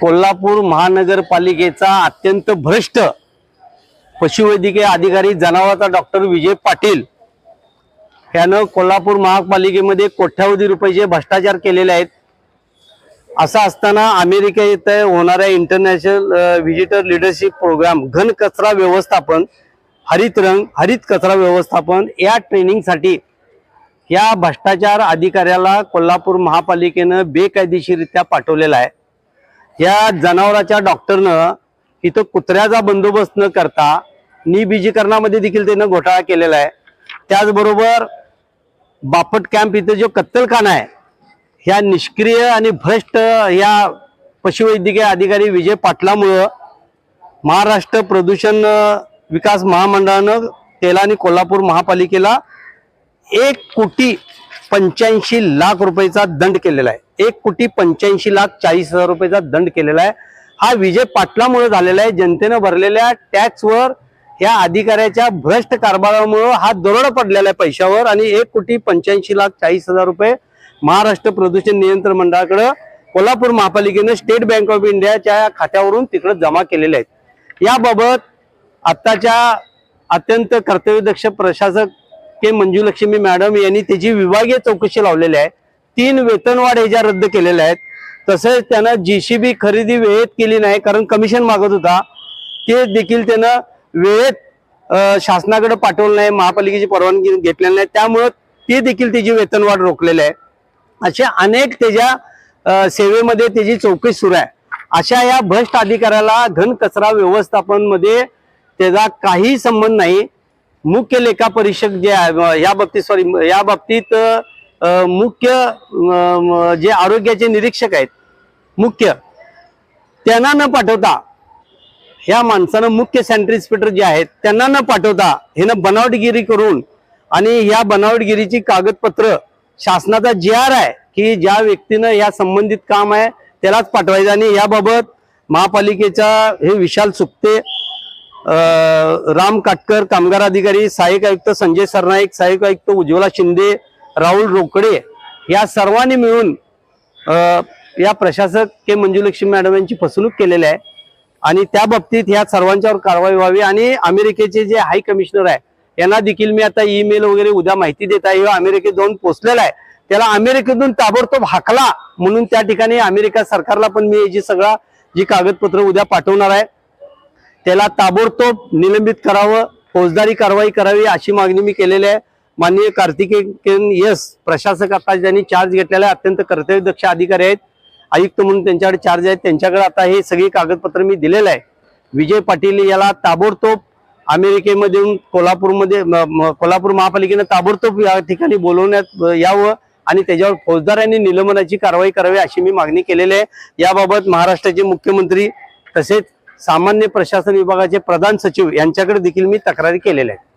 कोल्हापूर महानगरपालिकेचा अत्यंत भ्रष्ट पशुवैद्यकीय अधिकारी जनावराचा डॉक्टर विजय पाटील यानं कोल्हापूर महापालिकेमध्ये कोट्यावधी रुपयाचे भ्रष्टाचार केलेले आहेत. असं असताना अमेरिका येथे होणाऱ्या इंटरनॅशनल व्हिजिटर लिडरशिप प्रोग्राम घन कचरा व्यवस्थापन हरित रंग हरित कचरा व्यवस्थापन या ट्रेनिंगसाठी या भ्रष्टाचार अधिकाऱ्याला कोल्हापूर महापालिकेनं बेकायदेशीरित्या पाठवलेला आहे. या जनावराच्या डॉक्टरनं इथं कुत्र्याचा बंदोबस्त न करता निबीजीकरणामध्ये देखील त्यानं घोटाळा केलेला आहे. त्याचबरोबर बापट कॅम्प इथं जो कत्तलखाना आहे ह्या निष्क्रिय आणि भ्रष्ट या पशुवैद्यकीय अधिकारी विजय पाटलामुळं महाराष्ट्र प्रदूषण विकास महामंडळानं तेला आणि कोल्हापूर महापालिकेला एक कोटी पंच्याऐंशी लाख रुपयेचा दंड केलेला आहे. एक कोटी पंच्याऐंशी लाख चाळीस हजार रुपयेचा दंड केलेला आहे. हा विजय पाटलामुळे झालेला आहे. जनतेनं भरलेल्या टॅक्सवर या अधिकाऱ्याच्या भ्रष्ट कारभारामुळं हा दरोडा पडलेला आहे पैशावर आणि एक कोटी पंच्याऐंशी लाख चाळीस हजार रुपये महाराष्ट्र प्रदूषण नियंत्रण मंडळाकडं कोल्हापूर महापालिकेनं स्टेट बँक ऑफ इंडियाच्या खात्यावरून तिकडे जमा केलेले आहेत. याबाबत आत्ताच्या अत्यंत कर्तव्यदक्ष प्रशासक के मंजुलक्ष्मी मॅडम यांनी त्याची विभागीय चौकशी लावलेली आहे. तीन वेतनवाढ ह्याच्या रद्द केलेल्या आहेत तसेच त्यानं जीसीबी खरेदी वेळेत केली नाही कारण कमिशन मागत होता. ते देखील त्यानं वेळेत शासनाकडे पाठवलं नाही महापालिकेची परवानगी घेतलेली नाही. त्यामुळं ते देखील त्याची वेतनवाढ रोखलेली आहे. अशा अनेक त्याच्या सेवेमध्ये त्याची चौकशी सुरू आहे. अशा या भ्रष्ट अधिकाऱ्याला धनकचरा कचरा व्यवस्थापनमध्ये त्याचा काही संबंध नाही. मुख्य लेखा परीक्षक जे आहे या बाबतीत सॉरी या बाबतीत मुख्य जे आरोग्याचे निरीक्षक आहेत मुख्य त्यांना न पाठवता ह्या माणसानं मुख्य सॅनिटरी इन्स्पेक्टर जे आहेत त्यांना न पाठवता हिनं बनावटगिरी करून आणि या बनावटगिरीची कागदपत्र शासनाचा जी आर आहे की ज्या व्यक्तीनं या संबंधित काम आहे त्यालाच पाठवायचं आणि याबाबत महापालिकेचा हे विशाल सुकते राम काटकर कामगार अधिकारी सहाय्यक आयुक्त संजय सरनाईक सहाय्यक आयुक्त उज्ज्वला शिंदे राहुल रोकडे या सर्वांनी मिळून या प्रशासक के मंजुलक्ष्मी मॅडम यांची फसवणूक केलेली आहे. आणि त्या बाबतीत ह्या सर्वांच्यावर कारवाई व्हावी आणि अमेरिकेचे जे हाय कमिशनर आहे यांना देखील मी आता ईमेल वगैरे उद्या माहिती देत आहे. अमेरिकेत जाऊन पोचलेला आहे. त्याला अमेरिकेतून ताबडतोब हाकला म्हणून त्या ठिकाणी अमेरिका सरकारला पण मी जी सगळा जी कागदपत्र उद्या पाठवणार आहे. त्याला ताबडतोब निलंबित करावं फौजदारी कारवाई करावी अशी मागणी मी केलेली आहे. माननीय कार्तिकेयन यस प्रशासक आता ज्यांनी चार्ज घेतलेला आहे अत्यंत कर्तव्यदक्ष अधिकारी आहेत. आयुक्त म्हणून त्यांच्याकडे चार्ज आहेत. त्यांच्याकडे आता हे सगळी कागदपत्र मी दिलेलं आहे. विजय पाटील याला ताबडतोब अमेरिकेमधून कोल्हापूरमध्ये कोल्हापूर महापालिकेनं ताबडतोब या ठिकाणी बोलवण्यात यावं आणि त्याच्यावर फौजदारांनी निलंबनाची कारवाई करावी अशी मी मागणी केलेली आहे. याबाबत महाराष्ट्राचे मुख्यमंत्री तसेच सामान्य प्रशासन विभागाचे प्रधान सचिव यांच्याकडे देखील मी तक्रारी केलेल्या आहेत.